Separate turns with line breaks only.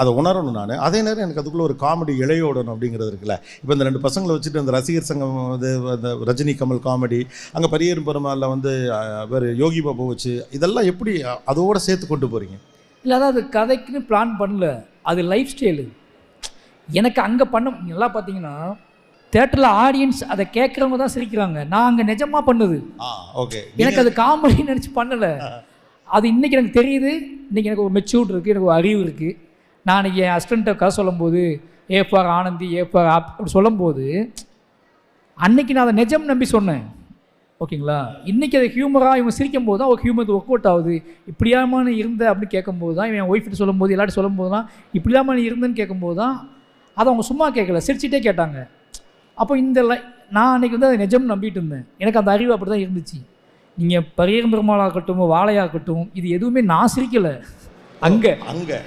அதை உணரணும் நான். அதே நேரம் எனக்கு அதுக்குள்ளே ஒரு காமெடி இழையோடணும் அப்படிங்கிறது இருக்குல்ல. இப்போ இந்த ரெண்டு பசங்களை வச்சுட்டு அந்த ரசிகர் சங்கம் வந்து அந்த ரஜினி கமல் காமெடி அங்கே பரியரும் பெருமாளில் வந்து வேறு யோகி பாபு வச்சு இதெல்லாம் எப்படி அதோட சேர்த்து கொண்டு போகிறீங்க
இல்லை அதாவது கதைக்குன்னு பிளான் பண்ணல. அது லைஃப் ஸ்டைலு எனக்கு அங்கே பண்ண நல்லா பார்த்தீங்கன்னா தேட்டரில் ஆடியன்ஸ் அதை கேட்குறவங்க தான் சிரிக்கிறாங்க. நான் அங்கே நிஜமாக பண்ணுது.
ஓகே
எனக்கு அது காமெடி நினச்சி பண்ணலை. அது இன்றைக்கி எனக்கு தெரியுது. இன்றைக்கி எனக்கு ஒரு மெச்சூர்ட் இருக்குது எனக்கு ஒரு அறிவு இருக்குது நான் அன்றைக்கி என் ஹஸ்பண்ட்டை கதை சொல்லும்போது A for Anandi A for app அப்படி சொல்லும்போது அன்னைக்கு நான் அதை நிஜம் நம்பி சொன்னேன். ஓகேங்களா? இன்றைக்கி அதை ஹியூமராக இவங்க சிரிக்கும் போது தான் ஒரு ஹியூமர் ஒர்க் அவுட் ஆகுது. இப்படியாமல் இருந்த? அப்படின்னு கேட்கும்போது தான் இவன் ஒய்ஃப்ட்டு சொல்லும்போது எல்லாரும் சொல்லும்போது தான் இப்படியாமல் இருந்தேன்னு கேட்கும்போது தான் அதை அவங்க சும்மா கேட்கல சிரிச்சிட்டே கேட்டாங்க. அப்போ இந்த லை நான் அன்றைக்கி வந்து அதை நிஜம் நம்பிட்டு இருந்தேன். எனக்கு அந்த அறிவு அப்படி தான் இருந்துச்சு நீங்கள் பரியர் பெருமாளாகட்டும் வாழையாகட்டும் இது எதுவுமே நான் சிரிக்கலை. அங்கே.
அங்கே.